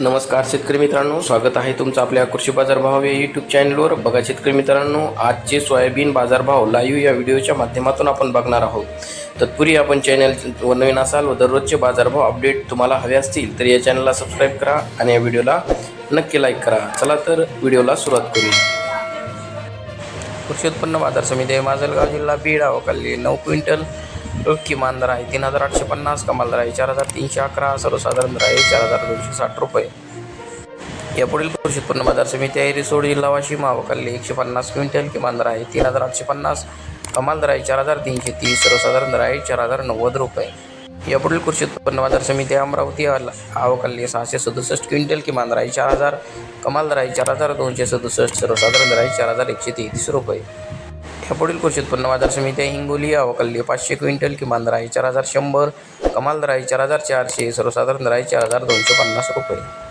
नमस्कार शेतकरी मित्रांनो स्वागत आहे तुमचं आपल्या कृषी बाजारभाव या यूट्यूब चॅनलवर बघा शेतकरी मित्रांनो आजचे सोयाबीन बाजारभाव लाईव्ह या व्हिडिओच्या माध्यमातून आपण बघणार आहोत. तत्पूर्वी आपण चॅनल व नवीन असाल व दररोजचे बाजारभाव अपडेट तुम्हाला हवे असतील तर या चॅनलला सबस्क्राईब करा आणि या व्हिडिओला नक्की लाईक करा. चला तर व्हिडिओला सुरुवात करूया कृषी उत्पन्न बाजार समिती माजलगाव जिल्हा बीड अवकाली नऊ क्विंटल किमान दर आहे. तीन हजार आठशे पन्नास कमाल दर आहे. चार हजार तीनशे अकरा सर्वसाधारण दर आहे. चार हजार दोनशे साठ रुपये. यापुढील कृषी उत्पन्न बाजार समिती आहे. रिसोड जिल्हा वाशिम अवकाली एकशे पन्नास क्विंटल किमान दर आहे. तीन हजार आठशे पन्नास कमाल दर आहे. चार हजार तीनशे तीस सर्वसाधारण दर आहे. चार हजार नव्वद रुपये. यापुढील कृषी उत्पन्न बाजार समिती अमरावती अवकाली सहाशे सदुसष्ट क्विंटल किमान दर आहे. चार हजार कमाल दर आहे. चार हजार दोनशे सदुसष्ट सर्वसाधारण दर आहे. चार हजार एकशे तेहतीस रुपये. यापुढील कृषी उत्पन्न बाजार समित्या हिंगोली अवकाली पाचशे क्विंटल किमान दर आहे चार हजार शंभर कमाल दर आहे चार हजार चारशे सर्वसाधारण दर आहे चार हजार दोनशे पन्नास रुपये.